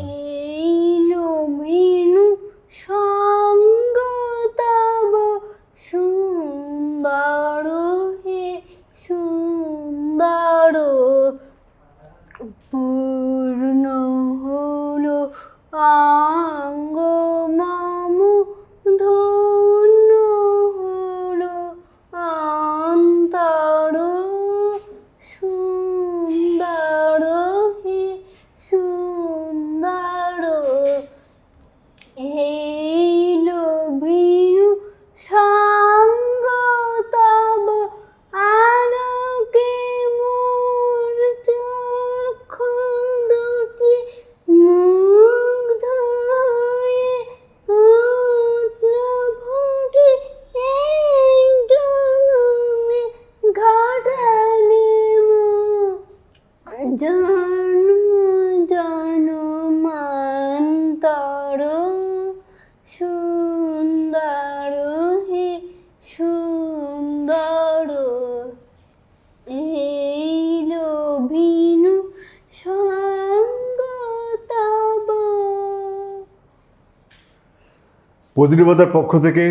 Eh, প্রতিনিবতার পক্ষ থেকে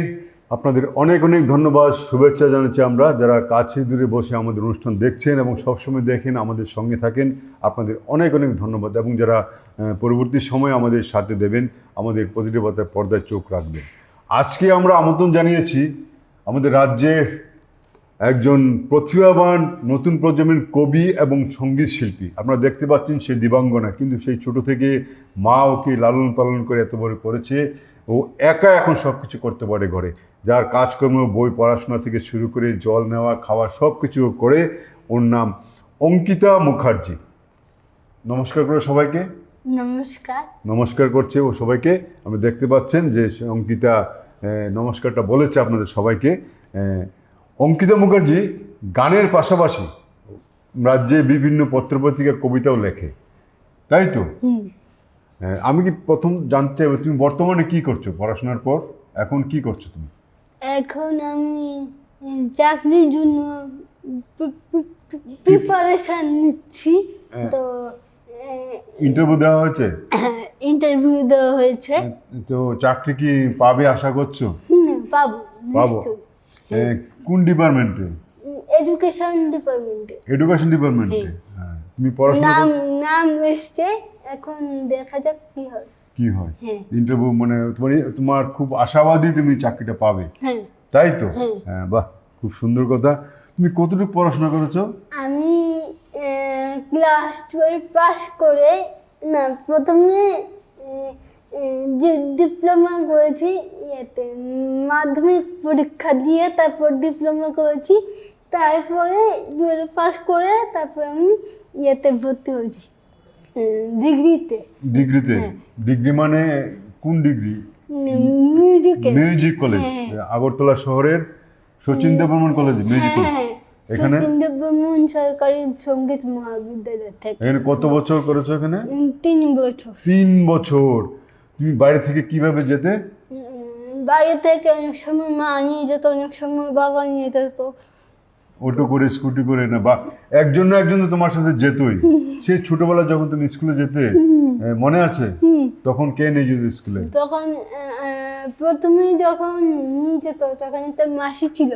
আপনাদের অনেক অনেক ধন্যবাদ, শুভেচ্ছা জানাচ্ছি আমরা। যারা কাছে দূরে বসে আমাদের অনুষ্ঠান দেখছেন এবং সবসময় দেখেন, আমাদের সঙ্গে থাকেন, আপনাদের অনেক অনেক ধন্যবাদ এবং যারা পরবর্তী সময় আমাদের সাথে দেবেন, আমাদের প্রতিনিবতার পর্দায় চোখ রাখবেন। আজকে আমরা আমন্ত্রণ জানিয়েছি আমাদের রাজ্যের একজন প্রতিভাবান নতুন প্রজন্মের কবি এবং সংগীত শিল্পী। আপনারা দেখতে পাচ্ছেন সে দিবাঙ্গনা, কিন্তু সেই ছোট থেকে মা ওকে লালন পালন করে এত বড় করেছে। ও একা এখন সব কিছু করতে পারে ঘরে। যার কাজকর্ম বই পড়াশোনা থেকে শুরু করে জল নেওয়া খাওয়া সব কিছু করে ওর নাম অঙ্কিতা মুখার্জি। নমস্কার করে সবাইকে। নমস্কার। নমস্কার করছে ও সবাইকে। আপনি দেখতে পাচ্ছেন যে সে অঙ্কিতা নমস্কারটা বলেছে আপনাদের সবাইকে। অঙ্কিতা মুখার্জি গানের পাশাপাশি রাজ্যে বিভিন্ন পত্রপত্রিকার কবিতাও লেখে। তাই তো? আমি কি প্রথম জানতে চাইব তুমি বর্তমানে কি করছ পড়াশোনার পর? এখন কি করছ তুমি? এখন আমি চাকরির জন্য প্রিপারেশন নিচ্ছি। হ্যাঁ। তো ইন্টারভিউ দেওয়া হয়েছে? ইন্টারভিউ দেওয়া হয়েছে। তো চাকরি কি পাবে আশা করছ? পাবো পাবো। কোন ডিপার্টমেন্টে এডুকেশন ডিপার্টমেন্টে এডুকেশন ডিপার্টমেন্টে হ্যাঁ। তুমি পড়াশোনা নাম নাম এসছে এখন দেখা যাক কি হয়। কি হয়? হ্যাঁ। ইন্টারভিউ মানে তোমার তোমার খুব আশাবাদী তুমি চাকরিটা পাবে। হ্যাঁ। তাই তো? হ্যাঁ। হ্যাঁ বাহ খুব সুন্দর কথা। তুমি কতটুকু পড়াশোনা করেছ? আমি ক্লাস টুয়েলভ পাস করে না প্রথমে ডিপ্লোমা করেছি ইয়েতে মাধ্যমিক পরীক্ষা দিয়ে তারপর ডিপ্লোমা করেছি। তারপরে টুয়েলভ পাস করে তারপর আমি ইয়েতে ভর্তি হয়েছি। ডিগ্রিতে। ডিগ্রিতে? হ্যাঁ। ডিগ্রি মানে কোন ডিগ্রি? মিউজিকে মিউজিক কলেজ। হ্যাঁ। আগরতলা শহরের সচিন কলেজ মিউজিক হ্যাঁ কলেজ হ্যাঁ এখানে? সচিন দেববর্মন সরকারি সংগীত মহাবিদ্যালয় থেকে। এখানে কত বছর করেছ এখানে? তিন বছর। তিন বছর। তুমি বাইরে থেকে কীভাবে যেতে? বাইরে থেকে অনেক সময় মা নিয়ে যেত অনেক সময় বাবা নিয়ে যেত। অটো করে স্কুটি করে না বা একজন না একজন তো তোমার সাথে যেতই। সেই ছোটবেলা যখন তুমি স্কুলে যেতে মনে আছে? তখন কে নিয়ে যেত স্কুলে? তখন প্রথমে যখন নিয়ে যেত তখন একটা মাসি ছিল।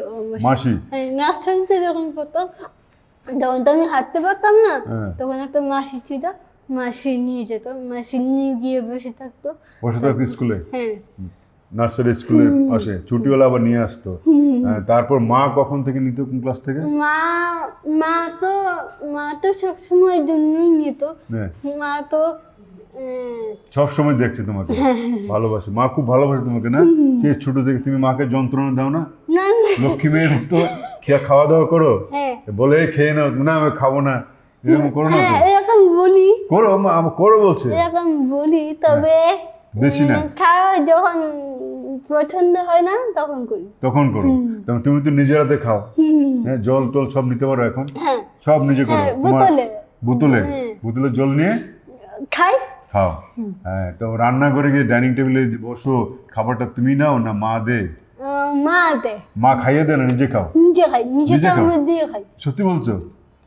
মাসি। হ্যাঁ নার্সারিতে যখন পড়তাম তখন তো আমি হাঁটতে পারতাম না। হ্যাঁ। তখন একটা মাসি ছিল মাসি নিয়ে যেত মাসি নিয়ে গিয়ে বসে থাকতো। বসে থাকতো স্কুলে? হ্যাঁ। নার্সারি স্কুলের পাশে ছুটিওয়ালা আবার নিয়ে আসতো। হ্যাঁ, তারপর মা কখন থেকে নিত কোন ক্লাস থেকে? মা মা তো মা তো সবসময়ের জন্যই নিত। হ্যাঁ। মা তো সব সময় দেখছে তোমাকে ভালোবাসে। মা খুব ভালোবাসে তোমাকে না? সে ছোট থেকে তুমি মাকে যন্ত্রণা দাও না? লক্ষ্মী মেয়ের তো খেয়ে খাওয়া দাওয়া করো। হ্যাঁ। বলে খেয়ে নাও না আমি খাব না। এরকম করো না হ্যাঁ এরকম বলি। করো মা করো বলছে। এরকম বলি তবে বেশি না। খাওয়া যখন পছন্দ হয় না তখন করি। তখন করো। তবে তুমি তো নিজের হাতে খাও। হ্যাঁ জল টল সব নিতে পারো এখন। হ্যাঁ। সব নিজে করো। হ্যাঁ, বোতলে। বোতলে। হ্যাঁ। বোতলে জল নিয়ে খাই। খাও। হ্যাঁ তো রান্না করে গিয়ে ডাইনিং টেবিলে বসো। খাবারটা তুমি নাও না মা দে? মা দে। মা খাইয়ে দে না নিজে খাও? নিজে খাই নিজে? চামচ দিয়ে খাই। সত্যি বলছো?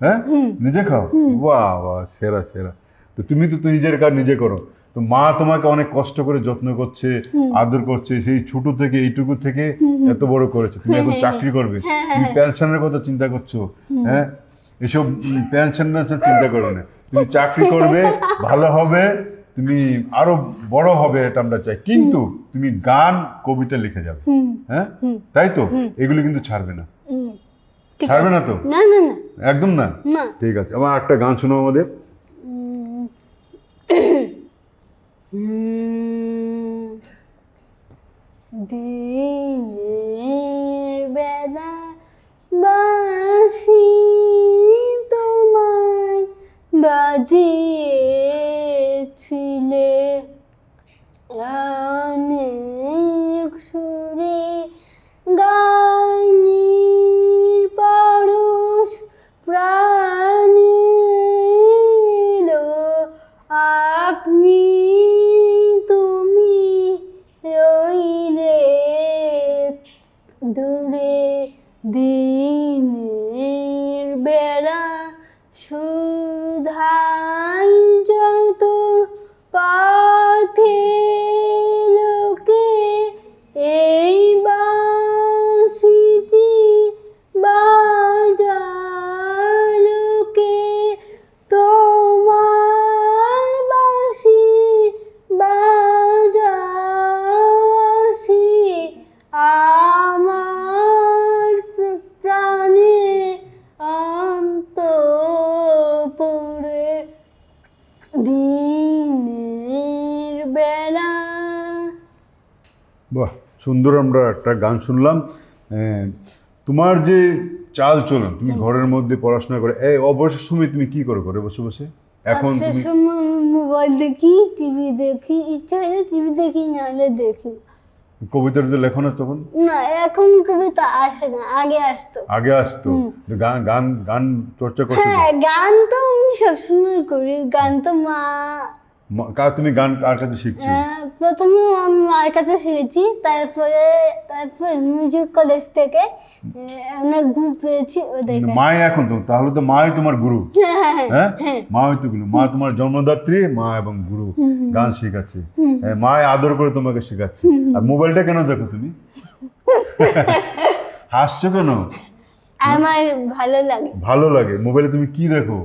হ্যাঁ? নিজে খাও? বাহ বাহ সেরা সেরা। তো তুমি তো তো নিজের কাজ নিজে করো। তো মা তোমাকে অনেক কষ্ট করে যত্ন করছে আদর করছে সেই ছোট থেকে এইটুকু থেকে এত বড় করেছে। তুমি এখন চাকরি করবে। তুমি পেনশনের কথা চিন্তা করছ হ্যাঁ? এসব পেনশনের চিন্তা করো না। তুমি চাকরি করবে ভালো হবে তুমি আরও বড় হবে এটা আমরা চাই। কিন্তু তুমি গান কবিতা লিখে যাবে হ্যাঁ? তাই তো? এগুলো কিন্তু ছাড়বে না। ছাড়বে না তো? না না না। একদম না? ঠিক আছে। আমার একটা গান শোনো আমাদের। দিনের বেলা বাসি তোমায় বাজিয়েছিলে বেড়া সুধান বাহ সুন্দর আমরা একটা গান শুনলাম। তোমার যে চাল চলন তুমি ঘরের মধ্যে পড়াশোনা করে এই অবসর সময় তুমি কি করো ঘরে বসে বসে? এখন তুমি মোবাইল দেখি টিভি দেখি ইচ্ছা হলে টিভি দেখি নাহলে দেখি। কবিতা টবিতা লেখো না তখন? না এখন কবিতা আসে না আগে আসতো। আগে আসতো? গান গান গান চর্চা করছ তো? হ্যাঁ গান তো আমি সবসময় করি গান তো মা- কার তুমি গান কার কাছে শিখছো? প্রথমে আমি মার কাছে শিখেছি তারপরে তারপর মিউজিক কলেজ থেকে অনেক গ্রুপ পেয়েছি ওদের। মাই এখন তো তাহলে তো মাই তোমার গুরু। হ্যাঁ হ্যাঁ মা হয়তো গুরু। মা তোমার জন্মদাত্রী মা এবং গুরু। গান শেখাচ্ছে। হ্যাঁ, মা আদর করে তোমাকে শেখাচ্ছে। আর মোবাইলটা কেন দেখো তুমি? হাসছো কেন? আমার ভালো লাগে। ভালো লাগে। মোবাইলে তুমি কি দেখো?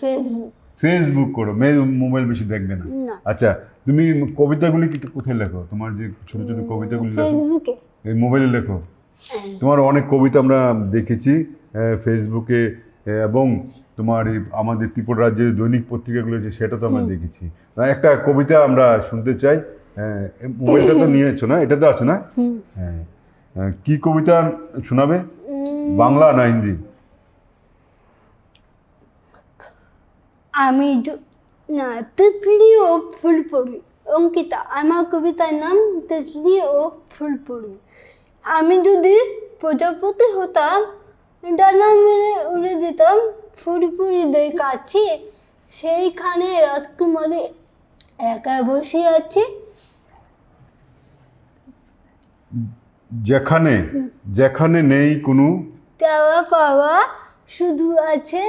ফেসবুক ফেসবুক করো মেয়ে মোবাইল বেশি দেখবে না। আচ্ছা তুমি কবিতাগুলি কি কোথায় লেখো? তোমার যে ছোট ছোট কবিতাগুলি লেখো এই মোবাইলে লেখো। তোমার অনেক কবিতা আমরা দেখেছি ফেসবুকে এবং তোমার আমাদের ত্রিপুরা রাজ্যের দৈনিক পত্রিকাগুলো যে সেটা তো আমরা দেখেছি। একটা কবিতা আমরা শুনতে চাই মোবাইলটা তো নিয়েছো না? এটা তো আছে না? হ্যাঁ। কি কবিতা শোনাবে? বাংলা না হিন্দি? আমি না তিতলি ও ফুল পড়ি অঙ্কিতা আমার কবিতার নাম তিতলি ও ফুল পড়ি আমি যদি প্রজাপতি হতাম ডানা মেরে উড়ে দিতাম ফুরফুরিদের কাছে সেইখানে রাজকুমারী একা বসে আছে। যেখানে যেখানে নেই কোনো চাওয়া পাওয়া শুধু আছে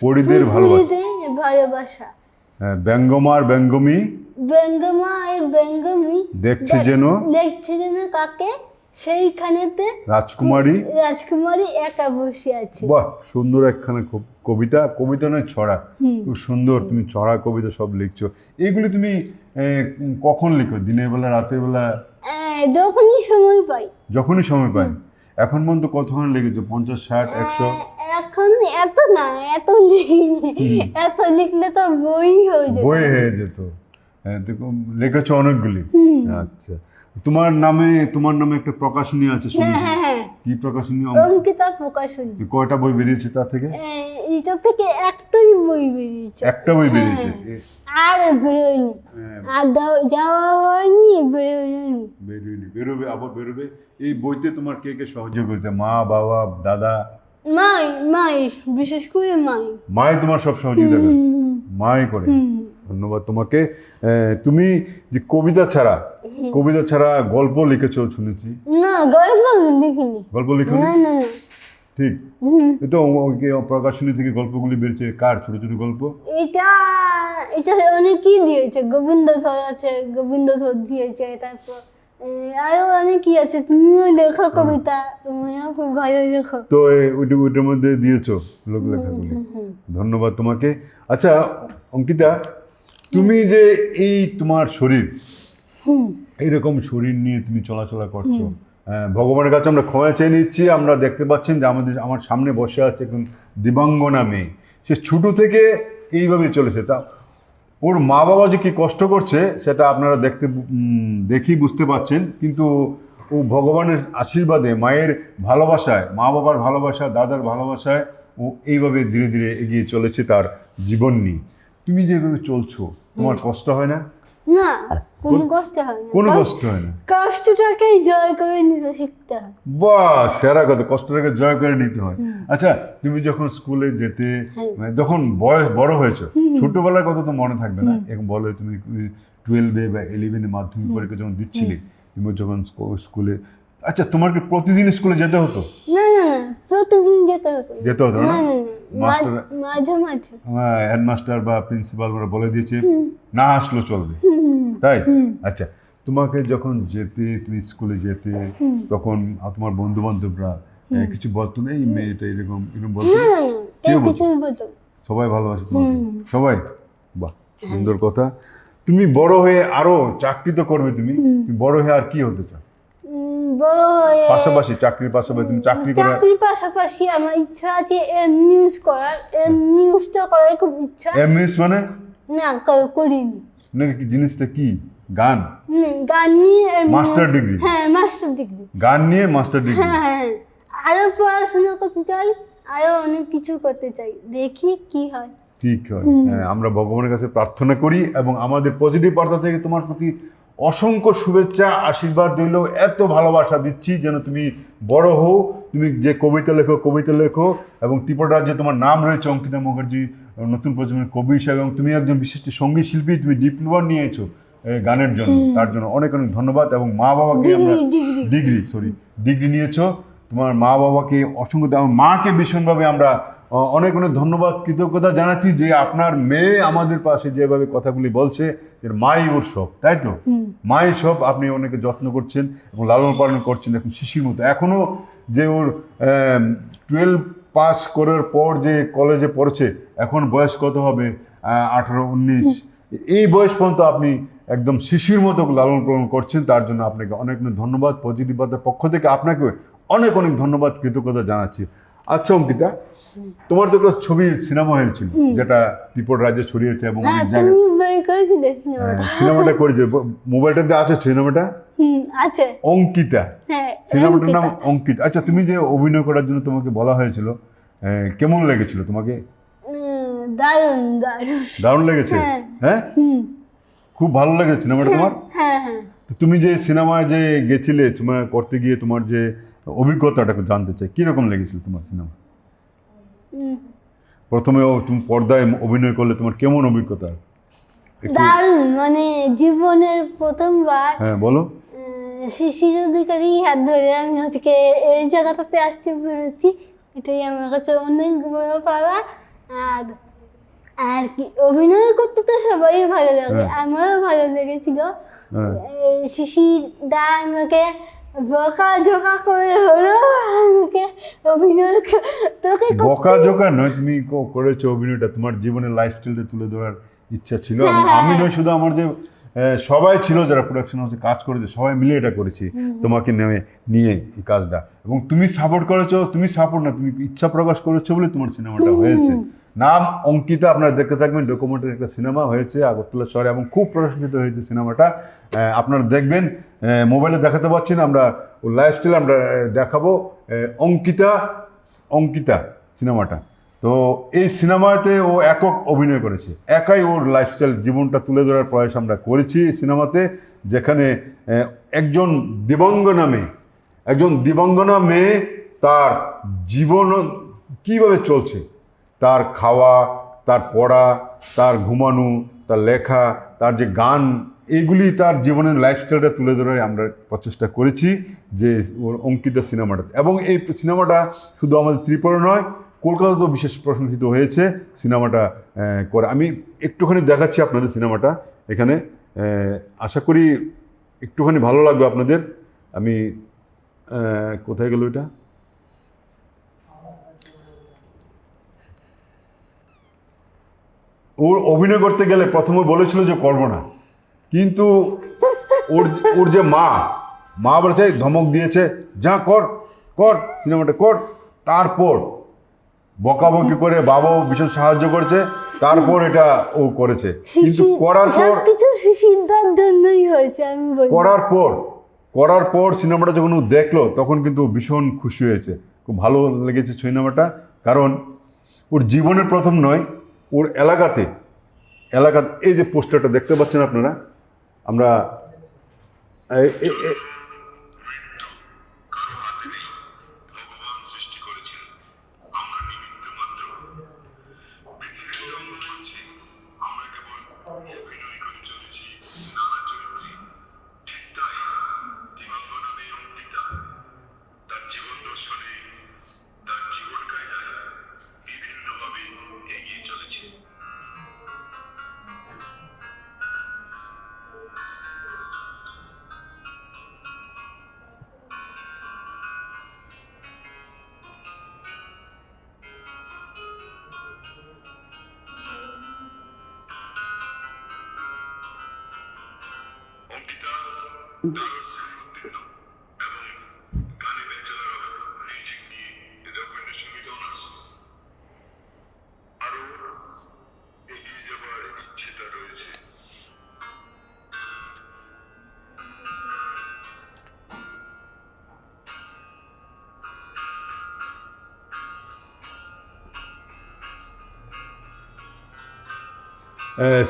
পরিদের ভালোবাসা। ভালোবাসা। হ্যাঁ, ব্যঙ্গমার ব্যঙ্গমী। ব্যঙ্গমা আর ব্যঙ্গমী। দেখছে যেন। দেখছে যেন কাকে? সেইখানেতে রাজকুমারী। রাজকুমারী একা বসে আছে। বাহ সুন্দর একখানা খুব কবিতা। কবিতা নয় ছড়া। খুব সুন্দর তুমি ছড়া কবিতা সব লিখছো। এইগুলি তুমি কখন লিখো? দিনের বেলা রাতের বেলা? যখনই সময় পাই। যখনই সময় পাই। এখন পর্যন্ত কতক্ষণ লিখেছো? পঞ্চাশ ষাট একশো? এখন এত না এত এত লিখলে তো বই হয়ে যেত। বই হয়ে যেত। হ্যাঁ, তো অনেকগুলি। আচ্ছা। তোমার নামে তোমার নামে একটা প্রকাশনী আছে হ্যাঁ হ্যাঁ কি প্রকাশনী? অঙ্কিতা প্রকাশনী। কয়টা বই বেরিয়েছে তা থেকে? এটা থেকে একটাই বই বেরিয়েছে। একটা বই বেরিয়েছে। আর বেরোয়নি। আর যাওয়া হয়নি বেরোয়নি। বেরোয়নি। বেরোবে আবার বেরোবে। এই বইতে তোমার কে কে সহযোগ করতে মা বাবা দাদা? মাই মাই বিশেষ করে মাই। মাই তোমার সব করে মাই করে। ধন্যবাদ তোমাকে। তুমি যে কবিতা ছাড়া কবিতা ছাড়া গল্প লিখেছো শুনেছি। না গল্প লিখিনি। গল্প লিখো না না ঠিক। তো প্রকাশনী থেকে গল্পগুলি বেরোচ্ছে কার ছোট ছোট গল্প? এটা এটা অনেকই দিয়েছে। গোবিন্দ ধর আছে গোবিন্দ ধর দিয়েছে তারপর আরও অনেকই আছে। তুমিও লেখো কবিতা। তুমিও খুব ভালো লেখো। তো এ- ওইটার মধ্যে দিয়েছ লোকলেখাগুলি ধন্যবাদ তোমাকে। আচ্ছা অঙ্কিতা তুমি যে এই তোমার শরীর হুম। এইরকম শরীর নিয়ে তুমি চলাচলা করছ হ্যাঁ, ভগবানের কাছে আমরা ক্ষমা চেয়ে নিচ্ছি। আমরা দেখতে পাচ্ছেন যে আমাদের আমার সামনে বসে আছে একজন দিবাঙ্গনা মেয়ে সে ছোটো থেকে এইভাবে চলেছে। তা ওর মা বাবা যে কি কষ্ট করছে সেটা আপনারা দেখতে দেখি দেখেই বুঝতে পাচ্ছেন কিন্তু ও ভগবানের আশীর্বাদে মায়ের ভালোবাসায় মা বাবার ভালোবাসা দাদার ভালোবাসায় ও এইভাবে ধীরে ধীরে এগিয়ে চলেছে তার জীবন নিয়ে। তুমি যেভাবে চলছো তোমার কষ্ট হয় না? না। কোনো কষ্ট হয় না। কোনো কষ্ট- হয় না। কষ্টটাকেই জয় করে নিতে শিখতে হয়। বাহ সেরা কথা কষ্টটাকে জয় করে নিতে হয়। আচ্ছা তুমি যখন স্কুলে যেতে মানে যখন বয়স বড় হয়েছো ছোটবেলার কথা তো মনে থাকবে না। এখন বলো তুমি টুয়েলভে বা ইলেভেনে মাধ্যমিক পরীক্ষা যখন দিচ্ছিলে তুমি যখন স্কুলে আচ্ছা তোমার কি প্রতিদিন স্কুলে যেতে হতো? না প্রতিদিন যেতে হতো। যেতে হতো না? মাস্টার মাঝে মাঝে। হেডমাস্টার বা প্রিন্সিপাল ওরা বলে দিয়েছে না আসলেও চলবে। তাই? আচ্ছা তোমাকে যখন যেতে তুমি স্কুলে যেতে তখন তোমার বন্ধু বান্ধবরা কিছু বলতো না? এই মেয়েটা এরকম এরকম বলতো সবাই ভালোবাসে তোমাকে? সবাই? বাহ সুন্দর কথা। তুমি বড় হয়ে আরও চাকরি তো করবে তুমি। বড় হয়ে আর কি হতে চাও? হয়ে পাশাপাশি চাকরির পাশাপাশি তুমি চাকরি করার চাকরির পাশাপাশি আমার ইচ্ছা আছে এর নিউজ করার। এর নিউজটা করার খুব ইচ্ছা। এমএস মানে? না কর- করিনি। কি জিনিসটা কি? গান? গান নিয়ে মাস্টার ডিগ্রি হ্যাঁ মাস্টার ডিগ্রি গান নিয়ে মাস্টার ডিগ্রি হ্যাঁ হ্যাঁ হ্যাঁ। আরও পড়াশোনা করতে চাই আরও অনেক কিছু করতে চাই। দেখি কি হয়। ঠিক হয়। হ্যাঁ, আমরা ভগবানের কাছে প্রার্থনা করি এবং আমাদের পজিটিভ বার্তা থেকে তোমার প্রতি অসংখ্য শুভেচ্ছা আশীর্বাদ রইল। এত ভালোবাসা দিচ্ছি যেন তুমি বড় হও। তুমি যে কবিতা লেখো কবিতা লেখো এবং ত্রিপুরা রাজ্যে তোমার নাম রয়েছে অঙ্কিতা মুখার্জি নতুন প্রজন্মের কবি হিসাবে এবং তুমি একজন বিশিষ্ট সংগীত শিল্পী তুমি ডিপ্লোমা নিয়েছো গানের জন্য। তার জন্য অনেক অনেক ধন্যবাদ এবং মা বাবাকে আমরা ডিগ্রি সরি ডিগ্রি নিয়েছো। তোমার মা বাবাকে অসংখ্য আমার মাকে ভীষণভাবে আমরা অনেক অনেক ধন্যবাদ কৃতজ্ঞতা জানাচ্ছি যে আপনার মেয়ে আমাদের পাশে যেভাবে কথাগুলি বলছে যে মাই ওর সব তাই তো? মাই সব আপনি অনেকে যত্ন করছেন এবং লালন পালন করছেন এখন শিশির মতো। এখনও যে ওর টুয়েলভ পাস করার পর যে কলেজে পড়ছে এখন বয়স কত হবে? আঠারো উনিশ। এই বয়স পর্যন্ত আপনি একদম শিশুর মতো লালন পালন করছেন তার জন্য আপনাকে অনেক অনেক ধন্যবাদ পজিটিভ পক্ষ থেকে আপনাকে অনেক অনেক ধন্যবাদ কৃতজ্ঞতা জানাচ্ছি। আচ্ছা অঙ্কিতা তোমার তো একটা ছবি সিনেমা হয়েছিল যেটা ত্রিপুরা রাজ্যে ছড়িয়েছে এবং হ্যাঁ সিনেমাটা। করেছে মোবাইলটাতে আছে সিনেমাটা? আছে। অঙ্কিতা। হ্যাঁ সিনেমাটার নাম অঙ্কিতা। আচ্ছা তুমি যে অভিনয় করার জন্য তোমাকে বলা হয়েছিল কেমন লেগেছিল তোমাকে? দারুণ দারুণ। লেগেছে? হ্যাঁ। হ্যাঁ? খুব ভালো লেগেছে সিনেমাটা তোমার? হ্যাঁ হ্যাঁ। তুমি যে সিনেমায় যে গেছিলে সিনেমা করতে গিয়ে তোমার যে অভিজ্ঞতাটা জানতে চাই। কীরকম লেগেছিল তোমার সিনেমা প্রথমে তুমি পর্দায় অভিনয় করলে তোমার কেমন অভিজ্ঞতা? দারুণ মানে জীবনের প্রথমবার। হ্যাঁ বলো। শিশির অধিকারী হাত ধরে আমি হচ্ছে এই জায়গাটাতে আসতে পেরেছি। এটাই আমার কাছে অনেক বড় পাওয়া। আর আর কি অভিনয় করতে তো সবাই ভালো লাগে হ্যাঁ। আমারও ভালো লেগেছিল। হ্যাঁ। শিশির দা আমাকে বকা ঝোকা করে হলো। আমাকে অভিনয় তোকে করতে- বকা জোকা নয় তুমি ক- করেছ অভিনয়টা। তোমার জীবনের লাইফস্টাইলটা তুলে ধরার ইচ্ছা ছিল। আমি হ্যাঁ। নয় শুধু আমার যে সবাই ছিল যারা প্রোডাকশন হাউসে কাজ করেছে সবাই মিলে এটা করেছি। তোমাকে নেমে নিয়ে এই কাজটা। এবং তুমি সাপোর্ট করেছ তুমি সাপোর্ট না তুমি ইচ্ছা প্রকাশ করেছ বলে তোমার সিনেমাটা হয়েছে। নাম অঙ্কিতা আপনারা দেখতে থাকবেন ডকুমেন্টারি একটা সিনেমা হয়েছে আগরতলা শহরে এবং খুব প্রশংসিত হয়েছে সিনেমাটা আপনারা দেখবেন মোবাইলে দেখাতে পাচ্ছেন আমরা ও লাইফস্টাইল আমরা দেখাবো। অঙ্কিতা অঙ্কিতা সিনেমাটা তো এই সিনেমাতে ও একক অভিনয় করেছে। একাই ওর লাইফস্টাইল জীবনটা তুলে ধরার প্রয়াস আমরা করেছি সিনেমাতে, যেখানে একজন দিবঙ্গনা মেয়ে, একজন দিবঙ্গনা মেয়ে তার জীবন কীভাবে চলছে? তার খাওয়া, তার পড়া, তার ঘুমানো, তার লেখা, তার যে গান, এইগুলি তার জীবনের লাইফস্টাইলটা তুলে ধরে আমরা প্রচেষ্টা করেছি যে ওর অঙ্কিত সিনেমাটাতে। এবং এই সিনেমাটা শুধু আমাদের ত্রিপুরা নয় কলকাতাতেও বিশেষ প্রশংসিত হয়েছে সিনেমাটা করে। আমি একটুখানি দেখাচ্ছি আপনাদের সিনেমাটা এখানে। আশা করি একটুখানি ভালো লাগবে আপনাদের। আমি কোথায় গেল এটা? ওর অভিনয় করতে গেলে প্রথমে বলেছিল যে করব না। কিন্তু ওর ওর যে মা মা বলেছে ধমক দিয়েছে, যা কর কর, সিনেমাটা কর। তারপর বকাবকি করে বাবাও ভীষণ সাহায্য করেছে তারপর এটা ও করেছে। কিন্তু করার পর কিছু সিদ্ধার জন্যই হয়েছে আমি বলি। করার পর করার পর সিনেমাটা যখন ও দেখল তখন কিন্তু ভীষণ খুশি হয়েছে। খুব ভালো লেগেছে সিনেমাটা কারণ ওর জীবনের প্রথম নয় ওর এলাকাতে এলাকাতে এই যে পোস্টারটা দেখতে পাচ্ছেন আপনারা? আমরা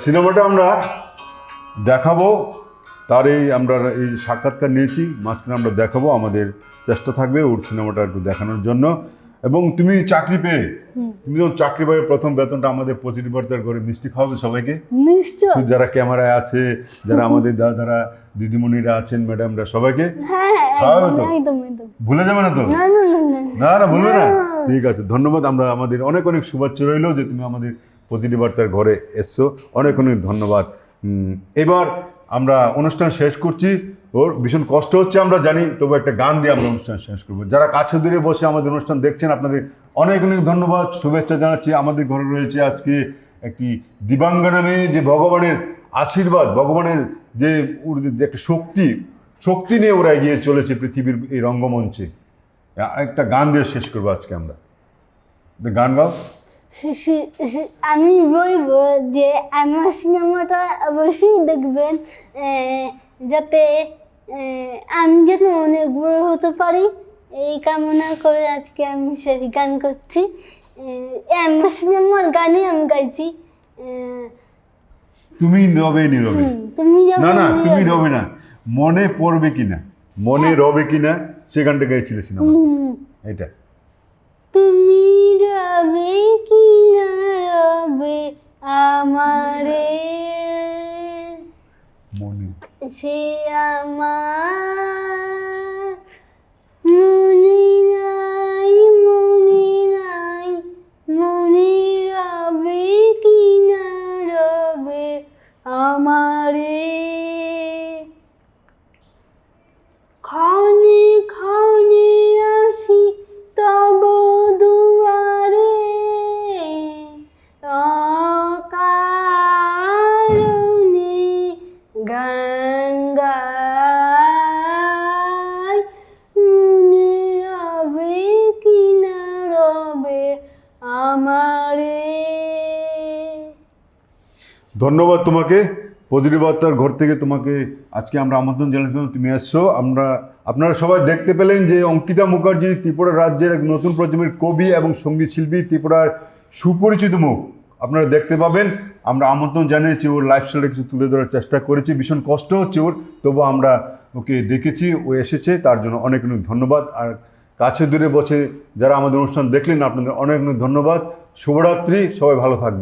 সিনেমাটা আমরা দেখাবো তার এই আমরা এই সাক্ষাৎকার নিয়েছি মাঝখানে আমরা দেখাবো আমাদের চেষ্টা থাকবে ওর সিনেমাটা একটু দেখানোর জন্য। এবং তুমি চাকরি পেয়ে তুমি যখন চাকরি পেয়ে প্রথম বেতনটা আমাদের পজিটিভ বার্তার করে মিষ্টি খাওয়াবে সবাইকে। নিশ্চয়। যারা ক্যামেরায় আছে যারা আমাদের দাদারা দিদিমণিরা আছেন ম্যাডামরা সবাইকে হ্যাঁ খাওয়াবে তো? ভুলে যাবে না তো? না না না? না। ঠিক আছে ধন্যবাদ আমরা আমাদের অনেক অনেক শুভেচ্ছা রইল যে তুমি আমাদের পজিটিভ বার্তার ঘরে এসছো। অনেক অনেক ধন্যবাদ। এবার আমরা অনুষ্ঠান শেষ করছি। ওর ভীষণ কষ্ট হচ্ছে, আমরা জানি। তবু একটা গান দিয়ে আমরা অনুষ্ঠান শেষ করব। যারা কাছে দূরে বসে আমাদের অনুষ্ঠান দেখছেন, আপনাদের অনেক অনেক ধন্যবাদ। শুভেচ্ছা জানাচ্ছি। আমাদের ঘরে রয়েছে আজকে একটি দিবাঙ্গ নামে যে ভগবানের আশীর্বাদ, ভগবানের যে যে একটা শক্তি শক্তি নিয়ে ওরা এগিয়ে চলেছে পৃথিবীর এই রঙ্গমঞ্চে। একটা গান দিয়ে শেষ করব আজকে আমরা। গান গাও। আমি বলব যে আমার সিনেমাটা অবশ্যই দেখবেন যাতে আমি যেন অনেক বড় হতে পারি। এই কামনা করে আজকে আমি সেই গান করছি। আমার সিনেমার গানই আমি গাইছি। তুমি রবে নীরবে তুমি না না তুমি রবে না। মনে পড়বে কিনা? মনে রবে কিনা? সে গানটা গাইছিলে সিনেমা এটা তুমি রবে কি না রবে আমারে? সে আমার ধন্যবাদ তোমাকে। পজিটিভ বার্তার ঘর থেকে তোমাকে আজকে আমরা আমন্ত্রণ জানাচ্ছিলাম তুমি আসছো আমরা, আপনারা সবাই দেখতে পেলেন যে অঙ্কিতা মুখার্জি ত্রিপুরা রাজ্যের এক নতুন প্রজন্মের কবি এবং সংগীত শিল্পী, ত্রিপুরার সুপরিচিত মুখ। আপনারা দেখতে পাবেন। আমরা আমন্ত্রণ জানিয়েছি, ওর লাইফস্টাইলটা কিছু তুলে ধরার চেষ্টা করেছি। ভীষণ কষ্ট হচ্ছে ওর, তবু আমরা ওকে দেখেছি, ও এসেছে। তার জন্য অনেক অনেক ধন্যবাদ। আর কাছে দূরে বসে যারা আমাদের অনুষ্ঠান দেখলেন, আপনাদের অনেক অনেক ধন্যবাদ। শুভরাত্রি। সবাই ভালো থাকবেন।